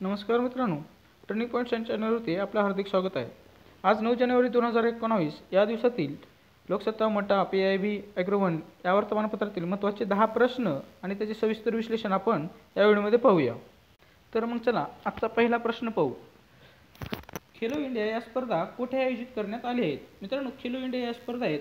नमस्कार मित्रांनो turning point या चॅनलवरती आपलं हार्दिक स्वागत आहे. आज नऊ जानेवारी दोन हजार एकोणावीस या दिवसातील Loksatta Mata P I B Agrowon या वर्तमानपत्रातील महत्त्वाचे दहा प्रश्न आणि त्याचे सविस्तर विश्लेषण आपण या व्हिडिओमध्ये पाहूया. तर मग चला आजचा पहिला प्रश्न पाहू. खेलो इंडिया या स्पर्धा कुठे आयोजित करण्यात आले आहेत? मित्रांनो खेलो इंडिया या स्पर्धा आहेत.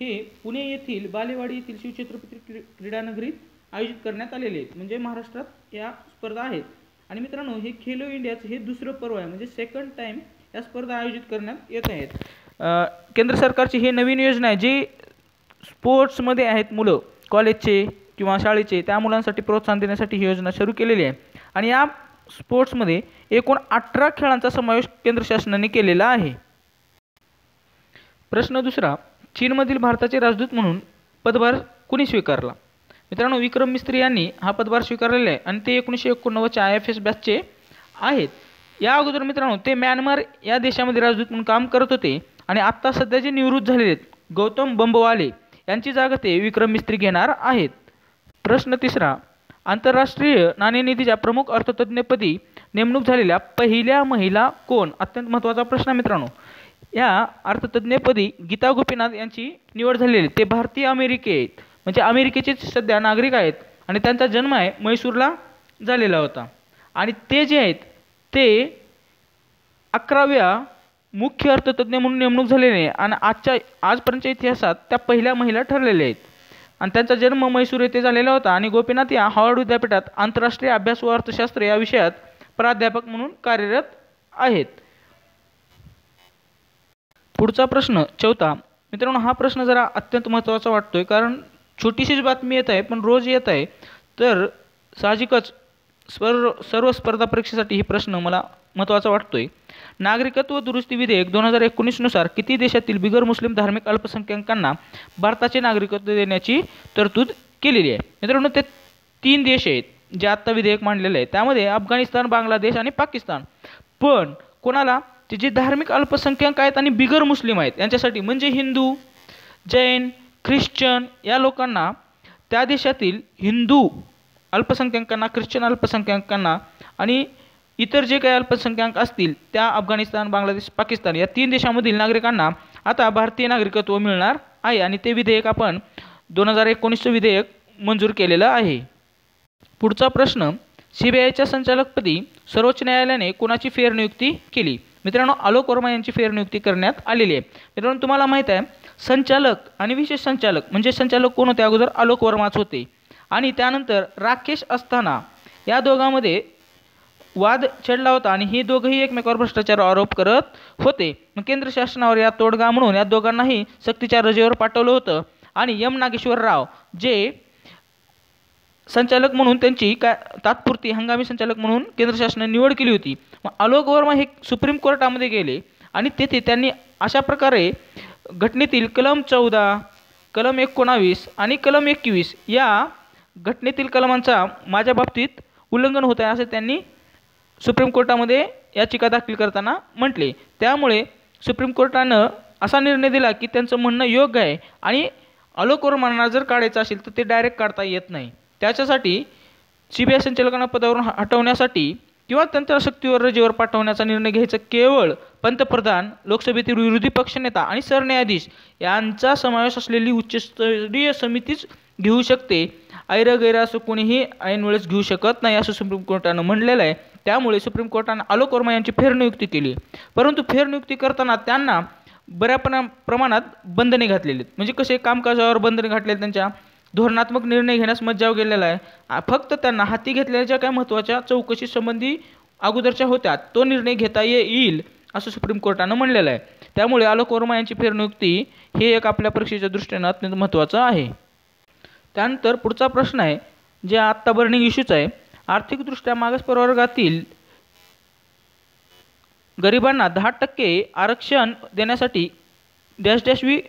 हे पुणे येथील बालेवाडी येथील शिवछत्रपती क्री क्रीडानगरीत आयोजित करण्यात आलेले आहेत. म्हणजे महाराष्ट्रात या स्पर्धा आहेत. आणि मित्रांनो हे खेलो इंडियाचं हे दुसरं पर्व आहे. म्हणजे सेकंड टाईम या स्पर्धा आयोजित करण्यात येत आहेत. केंद्र सरकारची ही नवीन योजना आहे जी स्पोर्ट्समध्ये आहेत मुलं कॉलेजचे किंवा शाळेचे त्या मुलांसाठी प्रोत्साहन देण्यासाठी ही योजना सुरू केलेली आहे. आणि या स्पोर्ट्समध्ये एकूण अठरा खेळांचा समावेश केंद्र शासनाने केलेला आहे. प्रश्न दुसरा चीनमधील भारताचे राजदूत म्हणून पदभार कुणी स्वीकारला? मित्रांनो विक्रम मिस्त्री यांनी हा पदभार स्वीकारलेला आहे आणि ते एकोणीसशे एकोणनव्वदच्या आय एफ एस बॅचचे आहेत. या अगोदर मित्रांनो ते म्यानमार या देशामध्ये राजदूत म्हणून काम करत होते आणि आत्ता सध्या जे निवृत्त झालेले आहेत गौतम बंबवाले यांची जागा ते विक्रम मिस्त्री घेणार आहेत. प्रश्न तिसरा आंतरराष्ट्रीय नाणेनिधीच्या प्रमुख अर्थतज्ज्ञपदी नेमणूक झालेल्या पहिल्या महिला कोण? अत्यंत महत्त्वाचा प्रश्न आहे मित्रांनो. या अर्थतज्ज्ञपदी गीता गोपीनाथ यांची निवड झालेली आहे. ते भारतीय अमेरिके आहेत. म्हणजे अमेरिकेचे सध्या नागरिक आहेत आणि त्यांचा जन्म आहे म्हैसूरला झालेला होता. आणि ते जे आहेत ते अकराव्या मुख्य अर्थतज्ज्ञ म्हणून नेमणूक झालेली आहे. आणि आजच्या आजपर्यंतच्या इतिहासात त्या पहिल्या महिला ठरलेल्या आहेत. आणि त्यांचा जन्म म्हैसूर येथे झालेला होता. आणि गोपीनाथ या हार्वर्ड विद्यापीठात आंतरराष्ट्रीय अभ्यास व अर्थशास्त्र या विषयात प्राध्यापक म्हणून कार्यरत आहेत. पुढचा प्रश्न चौथा. मित्रांनो हा प्रश्न जरा अत्यंत महत्त्वाचा वाटतोय. कारण छोटीशीच बातमी येत आहे पण रोज येत आहे. तर साहजिकच सर्व सर्व स्पर्धा परीक्षेसाठी हे प्रश्न मला महत्त्वाचा वाटतो आहे नागरिकत्व दुरुस्ती विधेयक दोन हजार एकोणीसनुसार किती देशातील बिगर मुस्लिम धार्मिक अल्पसंख्याकांना भारताचे नागरिकत्व देण्याची तरतूद केलेली आहे? मित्रांनो ते तीन देश आहेत जे आत्ता विधेयक मांडलेले आहे. त्यामध्ये अफगाणिस्तान बांगलादेश आणि पाकिस्तान. पण कोणाला ते जे धार्मिक अल्पसंख्याक आहेत आणि बिगर मुस्लिम आहेत यांच्यासाठी म्हणजे हिंदू जैन ख्रिश्चन या लोकांना त्या देशातील हिंदू अल्पसंख्याकांना ख्रिश्चन अल्पसंख्याकांना आणि इतर जे काही अल्पसंख्याक असतील त्या अफगाणिस्तान बांगलादेश पाकिस्तान या तीन देशामधील नागरिकांना आता भारतीय नागरिकत्व मिळणार आहे आणि ते विधेयक आपण दोन हजार एकोणीसचं विधेयक मंजूर केलेलं आहे. पुढचा प्रश्न सी बी आयच्या संचालकपदी सर्वोच्च न्यायालयाने कोणाची फेरनियुक्ती केली? मित्रांनो आलोक वर्मा यांची फेरनियुक्ती करण्यात आलेली आहे. मित्रांनो तुम्हाला माहीत आहे संचालक आणि विशेष संचालक म्हणजे संचालक कोण होते? अगोदर आलोक वर्माच होते. आणि त्यानंतर राकेश असताना या दोघांमध्ये वाद छेडला होता आणि हे दोघंही एकमेकावर भ्रष्टाचार आरोप करत होते. मग केंद्र शासनावर या तोडगा म्हणून या दोघांनाही सक्तीच्या रजेवर पाठवलं होतं. आणि यम नागेश्वर राव जे संचालक म्हणून त्यांची का तात्पुरती हंगामी संचालक म्हणून केंद्र शासनाने निवड केली होती. मग आलोक वर्मा हे सुप्रीम कोर्टामध्ये गेले आणि तेथे त्यांनी अशा प्रकारे घटनेतील कलम चौदा कलम एकोणावीस आणि कलम एकवीस या घटनेतील कलमांचा माझ्या बाबतीत उल्लंघन होत आहे असं त्यांनी सुप्रीम कोर्टामध्ये याचिका दाखल करताना म्हटले. त्यामुळे सुप्रीम कोर्टानं असा निर्णय दिला की त्यांचं म्हणणं योग्य आहे आणि आलोक वर्मांना जर काढायचं असेल तर ते डायरेक्ट काढता येत नाही. त्याच्यासाठी सी बी आय संचालकांना पदावरून हटवण्यासाठी किंवा तंत्रशक्तीवर रजेवर पाठवण्याचा निर्णय घ्यायचा केवळ पंतप्रधान लोकसभेतील विरोधी पक्षनेता आणि सरन्यायाधीश यांचा समावेश असलेली उच्चस्तरीय समितीच घेऊ शकते. ऐरगैर असं कोणीही ऐनवेळेस घेऊ शकत नाही असं सुप्रीम कोर्टानं म्हणलेलं आहे. त्यामुळे सुप्रीम कोर्टानं आलोक वर्मा यांची फेरनियुक्ती केली परंतु फेरनियुक्ती करताना त्यांना बऱ्या प्रमाणात बंधने घातलेली आहेत. म्हणजे कसे कामकाजावर बंधने घातलेले त्यांच्या? धोरणात्मक निर्णय घेण्यास मज्जाव गेलेला आहे. फक्त त्यांना हाती घेतलेल्या ज्या काही महत्त्वाच्या चौकशी संबंधी अगोदरच्या होत्या तो निर्णय घेता येईल असं सुप्रीम कोर्टानं म्हणलेलं आहे. त्यामुळे आलोक वर्मा यांची फेरनियुक्ती हे एक आपल्या परीक्षेच्या दृष्टीनं अत्यंत महत्त्वाचं आहे. त्यानंतर पुढचा प्रश्न आहे जे आत्ता बर्निंग इश्यूच आहे आर्थिकदृष्ट्या मागास प्रवर्गातील गरिबांना दहा टक्के आरक्षण देण्यासाठी डॅश डॅश वी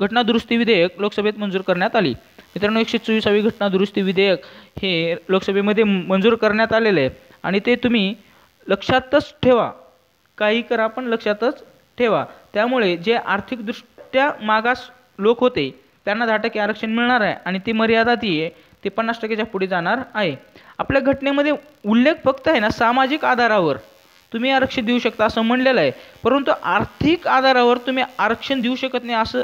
घटना दुरुस्ती विधेयक लोकसभेत मंजूर करण्यात आली. मित्रांनो एकशे चोवीसावी घटना दुरुस्ती विधेयक हे लोकसभेमध्ये मंजूर करण्यात आलेलं आहे. आणि ते तुम्ही लक्षातच ठेवा. काही करा पण लक्षातच ठेवा. त्यामुळे जे आर्थिकदृष्ट्या मागास लोक होते त्यांना दहा टक्के आरक्षण मिळणार आहे आणि ती मर्यादा ती आहे ते पन्नास टक्केच्या पुढे जाणार आहे. आपल्या घटनेमध्ये उल्लेख फक्त आहे ना सामाजिक आधारावर. तुम्ही आरक्षण देऊ शकता असं म्हणलेलं आहे. परंतु आर्थिक आधारावर तुम्ही आरक्षण देऊ शकत नाही असं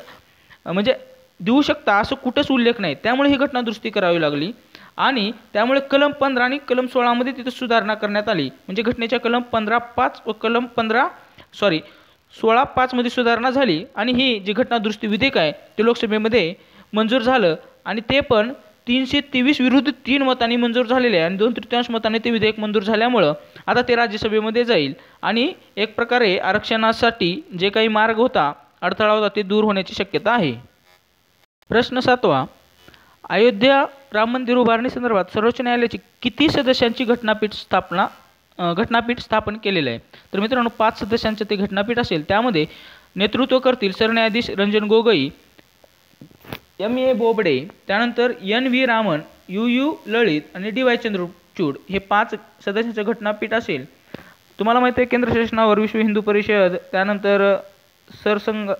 म्हणजे देऊ शकता असं कुठंच उल्लेख नाही. त्यामुळे ही घटना दुरुस्ती करावी लागली आणि त्यामुळे कलम पंधरा आणि कलम सोळामध्ये तिथं सुधारणा करण्यात आली. म्हणजे घटनेच्या कलम पंधरा पाच व कलम पंधरा सॉरी सोळा पाचमध्ये सुधारणा झाली आणि ही जी घटना दुरुस्ती विधेयक आहे ते लोकसभेमध्ये मंजूर झालं आणि ते पण तीनशे तेवीस विरुद्ध तीन मतांनी मंजूर झालेले आहे आणि दोन तृतीयांश मताने ते विधेयक मंजूर झाल्यामुळं आता ते राज्यसभेमध्ये जाईल. आणि एक प्रकारे आरक्षणासाठी जे काही मार्ग होता अडथळा होता ते दूर होण्याची शक्यता आहे. प्रश्न सातवा. अयोध्या राम मंदिर उभारणी संदर्भात सर्वोच्च न्यायालयाची किती सदस्यांची घटनापीठ स्थापना घटनापीठ स्थापन केलेलं आहे? तर मित्रांनो पाच सदस्यांचं ते घटनापीठ असेल त्यामध्ये नेतृत्व करतील सरन्यायाधीश रंजन गोगोई एम ए बोबडे त्यानंतर N V Raman U U Lalit आणि डी वाय चंद्रचूड हे पाच सदस्यांचं घटनापीठ असेल. तुम्हाला माहिती आहे केंद्र शासनावर विश्व हिंदू परिषद त्यानंतर सरसंघ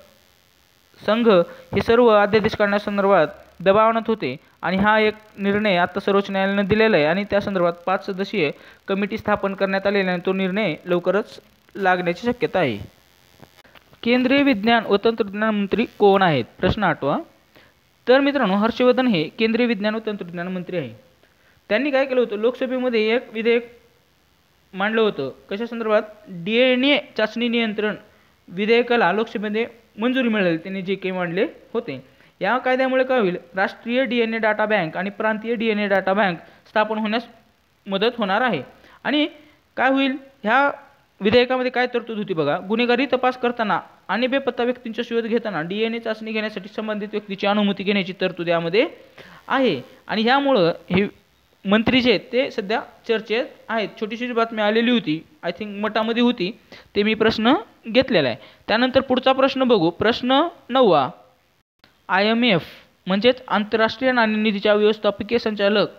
संघ हे सर्व अध्यादेश काढण्यासंदर्भात दबावण्यात होते आणि हा एक निर्णय आता सर्वोच्च न्यायालयानं दिलेला आहे आणि त्या संदर्भात पाच सदस्यीय कमिटी स्थापन करण्यात आलेली आहे तो निर्णय लवकरच लागण्याची शक्यता आहे. केंद्रीय विज्ञान व तंत्रज्ञान मंत्री कोण आहेत? प्रश्न आठवा. तर मित्रांनो हर्षवर्धन हे केंद्रीय विज्ञान व तंत्रज्ञान मंत्री आहे. त्यांनी काय केलं होतं? लोकसभेमध्ये एक विधेयक मांडलं होतं. कशा संदर्भात? डी एन ए चाचणी नियंत्रण विधेयकाला लोकसभेमध्ये मंजुरी मिळाली त्यांनी जे काही मांडले होते. या कायद्यामुळे काय होईल? राष्ट्रीय D N A data bank आणि प्रांतीय D N A data bank स्थापन होण्यास मदत होणार आहे. आणि काय होईल? ह्या विधेयकामध्ये काय तरतूद होती बघा? गुन्हेगारी तपास करताना आणि बेपत्ता व्यक्तींचा शोध घेताना डी एन ए चाचणी घेण्यासाठी संबंधित व्यक्तीची अनुमती घेण्याची तरतूद यामध्ये आहे. आणि ह्यामुळं हे मंत्री जे आहेत ते सध्या चर्चेत आहेत. छोटीशी बातमी आलेली होती आय थिंक मठामध्ये होती ते मी प्रश्न घेतलेला आहे. त्यानंतर पुढचा प्रश्न बघू. प्रश्न नववा. आय एम एफ म्हणजेच आंतरराष्ट्रीय नाणेनिधीच्या व्यवस्थापकीय संचालक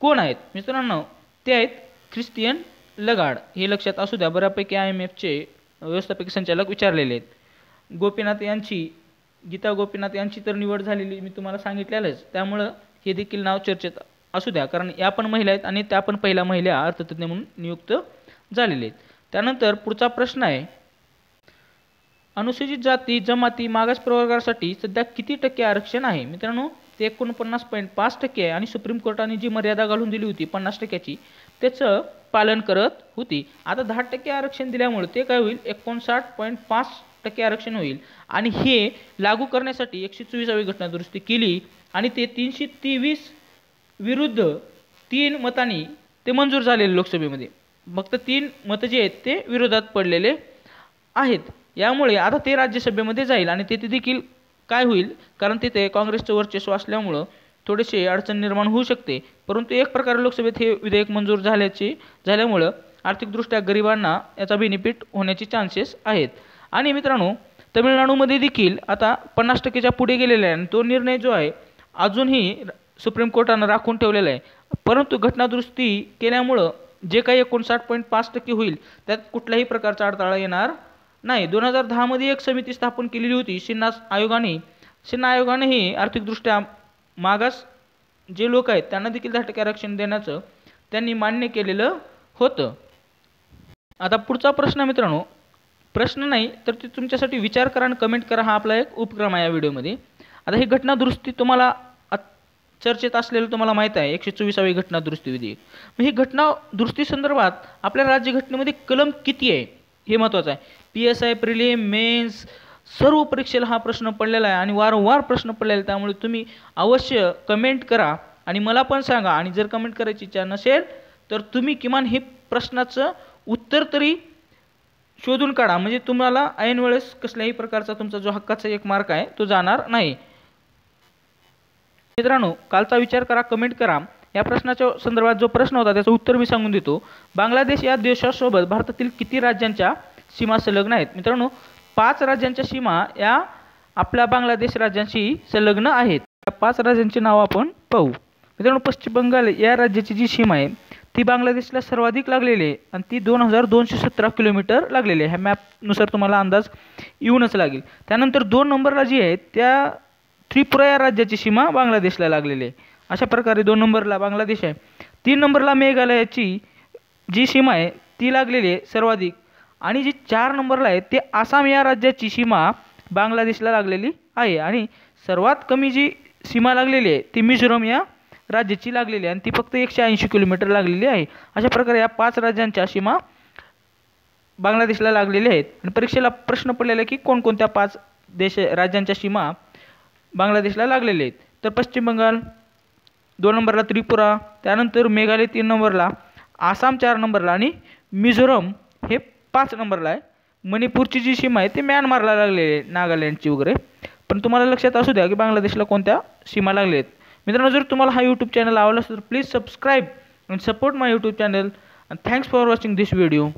कोण आहेत? मित्रांनो ते आहेत ख्रिस्तियन लगाड. हे लक्षात असू द्या बऱ्यापैकी आय एम एफचे व्यवस्थापकीय संचालक विचारलेले आहेत. गोपीनाथ यांची गीता गोपीनाथ यांची तर निवड झालेली मी तुम्हाला सांगितलेलंच. त्यामुळं हे देखील नाव चर्चेत असू द्या. कारण या पण महिला आहेत आणि त्या पण पहिल्या महिला अर्थतज्ज्ञ म्हणून नियुक्त झालेले आहेत. त्यानंतर पुढचा प्रश्न आहे अनुसूचित जाती जमाती मागास प्रवर्गासाठी सध्या किती टक्के आरक्षण आहे? मित्रांनो ते एकोणपन्नास पॉईंट पाच टक्के आहे आणि सुप्रीम कोर्टाने जी मर्यादा घालून दिली होती पन्नास टक्क्याची त्याचं पालन करत होती. आता दहा टक्के आरक्षण दिल्यामुळे ते काय होईल? एकोणसाठ पॉईंट पाच टक्के आरक्षण होईल. आणि हे लागू करण्यासाठी एकशे चोवीसावी घटना दुरुस्ती केली आणि ते तीनशे तेवीस विरुद्ध तीन मतांनी ते मंजूर झालेले लोकसभेमध्ये. फक्त तीन मतं जे आहेत ते विरोधात पडलेले आहेत. यामुळे आता ते राज्यसभेमध्ये जाईल आणि तेथे देखील काय होईल? कारण तिथे काँग्रेसचं वर्चस्व असल्यामुळं थोडेसे अडचण निर्माण होऊ शकते. परंतु एक प्रकारे लोकसभेत हे विधेयक मंजूर झाल्याचे झाल्यामुळं आर्थिकदृष्ट्या गरिबांना याचा बेनिफिट होण्याचे चान्सेस आहेत. आणि मित्रांनो तमिळनाडूमध्ये देखील आता पन्नास टक्केच्या पुढे गेलेला आहे आणि तो निर्णय जो आहे अजूनही सुप्रीम कोर्टानं राखून ठेवलेलं आहे. परंतु घटनादुरुस्ती केल्यामुळं जे काही एकोणसाठ पॉईंट पाच टक्के होईल त्यात कुठल्याही प्रकारचा अडथळा येणार नाही. दोन हजार दहामध्ये एक समिती स्थापन केलेली होती सिन्हा आयोगाने. सिन्हा आयोगानेही आर्थिकदृष्ट्या मागास जे लोक आहेत त्यांना देखील दहा टक्के आरक्षण देण्याचं त्यांनी मान्य केलेलं होतं. आता पुढचा प्रश्न मित्रांनो प्रश्न नाही तर ते तुमच्यासाठी विचार करा आणि कमेंट करा. हा आपला एक उपक्रम आहे या व्हिडिओमध्ये आता ही घटना दुरुस्ती तुम्हाला चर्चेत असलेलं तुम्हाला माहीत आहे एकशे चोवीसावी घटना दुरुस्ती विधेयक मग ही घटना दुरुस्ती संदर्भात आपल्या राज्यघटनेमध्ये कलम किती आहे? हे महत्त्वाचं आहे. P S I prelim mains सर्व परीक्षेला हा प्रश्न पडलेला आहे आणि वारंवार प्रश्न पडलेला आहे त्यामुळे तुम्ही अवश्य कमेंट करा आणि मला पण सांगा आणि जर कमेंट करायची इच्छा नसेल तर तुम्ही किमान हे प्रश्नाचं उत्तर तरी शोधून काढा. म्हणजे तुम्हाला ऐन वेळेस कसल्याही प्रकारचा तुमचा जो हक्काचा एक मार्क आहे तो जाणार नाही. मित्रांनो कालचा विचार करा कमेंट करा. या प्रश्नाच्या संदर्भात जो प्रश्न होता त्याचं उत्तर मी सांगून देतो. बांगलादेश या देशासोबत भारतातील किती राज्यांच्या सीमा संलग्न आहेत? मित्रांनो पाच राज्यांच्या सीमा या आपल्या बांगलादेश राज्यांशी संलग्न आहेत. या पाच राज्यांची नावं आपण पाहू. मित्रांनो पश्चिम बंगाल या राज्याची जी सीमा आहे ती बांगलादेशला सर्वाधिक लागलेली आहे आणि ती दोन हजार दोनशे सतरा किलोमीटर लागलेली आहे. ह्या मॅपनुसार तुम्हाला अंदाज येऊनच लागेल. त्यानंतर दोन नंबरला जी आहे त्या त्रिपुरा या राज्याची सीमा बांगलादेशला लागलेली आहे. अशा प्रकारे दोन नंबरला बांगलादेश आहे. तीन नंबरला मेघालयाची जी सीमा आहे ती लागलेली आहे सर्वाधिक. आणि जी चार नंबरला आहे ते आसाम या राज्याची सीमा बांगलादेशला लागलेली आहे. आणि सर्वात कमी जी सीमा लागलेली आहे ती मिझोरम या राज्याची लागलेली आहे. आणि ती फक्त एकशे ऐंशी किलोमीटर लागलेली आहे. अशा प्रकारे या पाच राज्यांच्या सीमा बांगलादेशला लागलेल्या आहेत. आणि परीक्षेला प्रश्न पडलेला आहे की कोणकोणत्या पाच देश राज्यांच्या सीमा बांगलादेशला लागलेले आहेत. तर पश्चिम बंगाल दोन नंबरला त्रिपुरा त्यानंतर मेघालय तीन नंबरला आसाम चार नंबरला आणि मिझोरम हे पाच नंबरला आहे. मणिपूरची जी सीमा आहे ती म्यानमारला लागलेली आहे नागालँडची वगैरे. पण तुम्हाला लक्षात असू द्या की बांगलादेशला कोणत्या सीमा लागल्या आहेत. मित्रांनो जर तुम्हाला हा यूट्यूब चॅनल आवडला असेल तर please subscribe and support my YouTube channel and thanks for watching this video